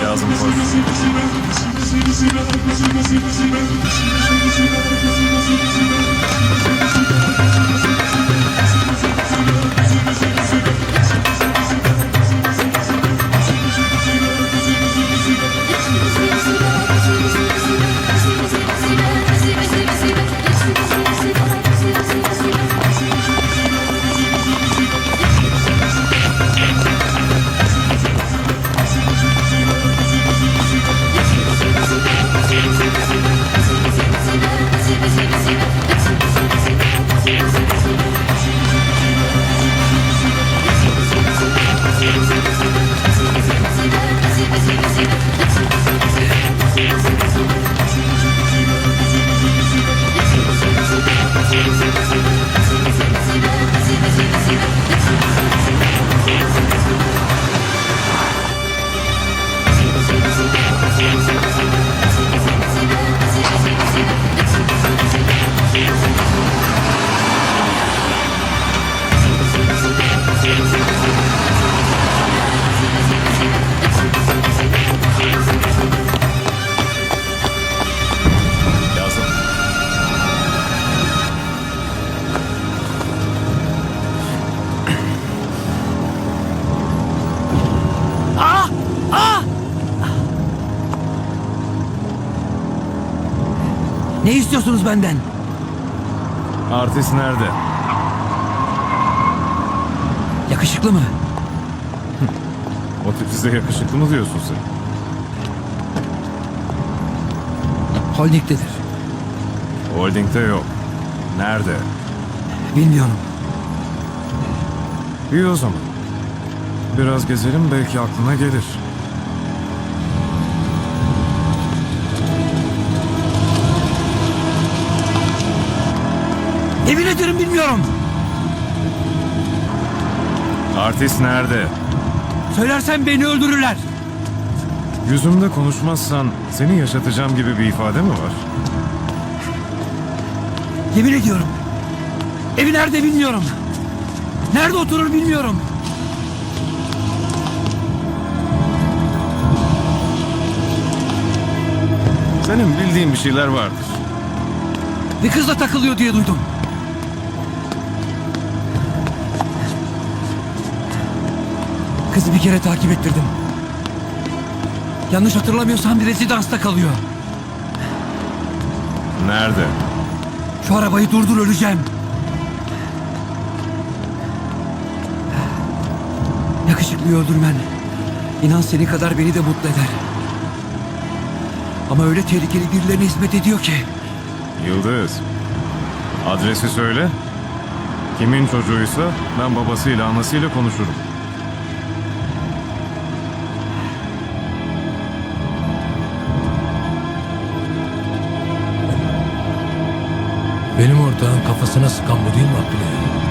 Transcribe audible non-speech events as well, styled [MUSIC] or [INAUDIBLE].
Kazım koş. Ne istiyorsunuz benden? Artist nerede? Yakışıklı mı? [LAUGHS] O tip size yakışıklı mı diyorsun sen? Holding'dedir. Holding'de yok. Nerede? Bilmiyorum. İyi o zaman. Biraz gezelim belki aklına gelir. Yemin ederim bilmiyorum. Artist nerede? Söylersen beni öldürürler. Yüzümde konuşmazsan seni yaşatacağım gibi bir ifade mi var? Yemin ediyorum. Evi nerede bilmiyorum. Nerede oturur bilmiyorum. Senin bildiğin bir şeyler vardır. Bir kızla takılıyor diye duydum. Kızı bir kere takip ettirdim. Yanlış hatırlamıyorsam bir rezidansta kalıyor. Nerede? Şu arabayı durdur öleceğim. Yakışıklıyı öldürmen. İnan seni kadar beni de mutlu eder. Ama öyle tehlikeli birilerine hizmet ediyor ki. Yıldız. Adresi söyle. Kimin çocuğuysa ben babasıyla anasıyla konuşurum. Benim ortağın kafasına sıkan bu değil mi Abdüley?